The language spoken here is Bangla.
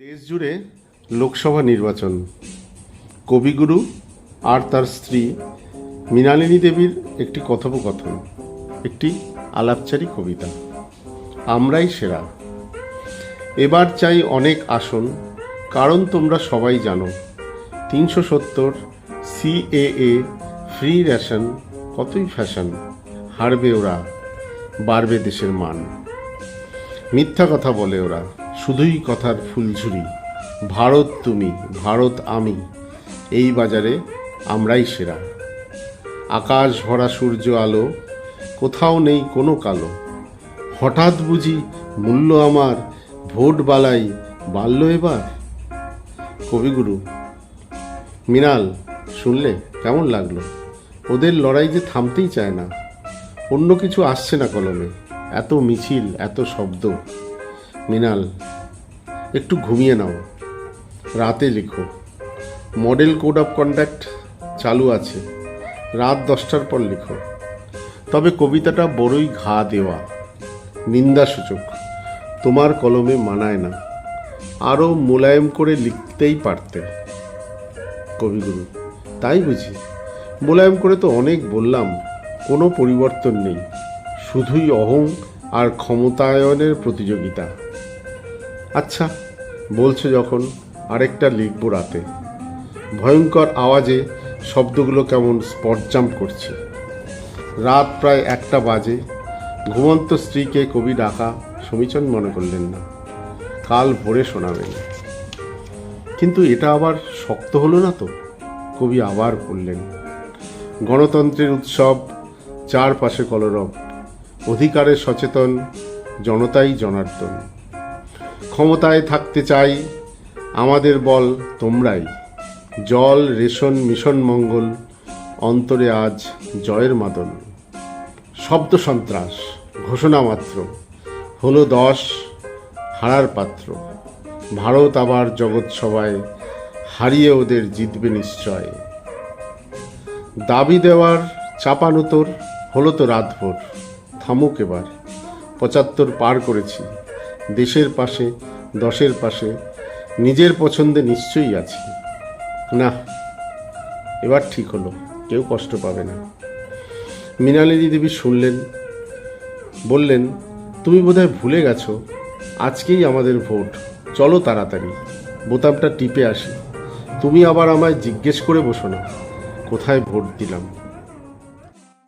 দেশ জুড়ে লোকসভা নির্বাচন। কবিগুরু আর তার স্ত্রী মৃণালিনী দেবীর একটি কথোপকথন, একটি আলাপচারী কবিতা। আমরাই সেরা। এবার চাই অনেক আসন, কারণ তোমরা সবাই জানো, তিনশো সত্তর সিএএ ফ্রি রেশন, কতই ফ্যাশন, হারবে ওরা, বাড়বে দেশের মান। মিথ্যা কথা বলে ওরা। শুধুই কথার ফুলঝুরি। ভারত তুমি, ভারত আমি, এই বাজারে আমরাই সেরা। আকাশ ভরা সূর্য আলো, কোথাও নেই কোনো কালো। হঠাৎ বুঝি মূল্য আমার ভোট বালাই বাড়ল এবার। কবিগুরু, মৃণাল, শুনলে কেমন লাগল? ওদের লড়াই যে থামতেই চায় না। অন্য কিছু আসছে না কলমে। এত মিছিল, এত শব্দ। মৃণাল, একটু ঘুমিয়ে নাও। রাতে লিখো। মডেল কোড অফ কন্ডাক্ট চালু আছে। রাত দশটার পর লিখো। তবে কবিতাটা বড়ই ঘা দেওয়া। নিন্দাসূচক। তোমার কলমে মানায় না। আরও মোলায়েম করে লিখতেই পারতে। কবিগুরু, তাই বুঝি? মোলায়েম করে তো অনেক বললাম, কোনো পরিবর্তন নেই। শুধুই অহং আর ক্ষমতায়নের প্রতিযোগিতা। আচ্ছা বলছো যখন আরেকটা লিখব রাতে। ভয়ঙ্কর আওয়াজে শব্দগুলো কেমন স্পট জাম্প করছে। রাত প্রায় একটা বাজে। ঘুমন্ত স্ত্রীকে কবি ডাকা সমীচন মনে করলেন না। কাল ভোরে শোনাবেন। কিন্তু এটা আবার শক্ত হলো না তো? কবি আবার পড়লেন গণতন্ত্রের উৎসব, চারপাশে কলরব। অধিকারে সচেতন, জনতাই জনার্দন। ক্ষমতায় থাকতে চাই, আমাদের বল তোমরাই। জল, রেশন, মিশন, মঙ্গল, অন্তরে আজ জয়ের মাদল। শব্দ সন্ত্রাস, ঘোষণা মাত্র। হলো দশ, হারার পাত্র। ভারত আবার জগৎ সভায় হারিয়ে ওদের জিতবে নিশ্চয়। দাবি দেওয়ার চাপানুতোর হলো তো রাতভর। থামুক এবার। পঁচাত্তর পার করেছি। দেশের পাশে, দশের পাশে, নিজের পছন্দে নিশ্চয়ই আছি। না, এবার ঠিক হলো, কেউ কষ্ট পাবে না। মৃণালিনী দেবী শুনলেন, বললেন, তুমি বোধহয় ভুলে গেছো, আজকেই আমাদের ভোট। চলো তাড়াতাড়ি, বোতামটা টিপে আসি। তুমি আবার আমায় জিজ্ঞেস করে বসো না। কোথায় ভোট দিলাম?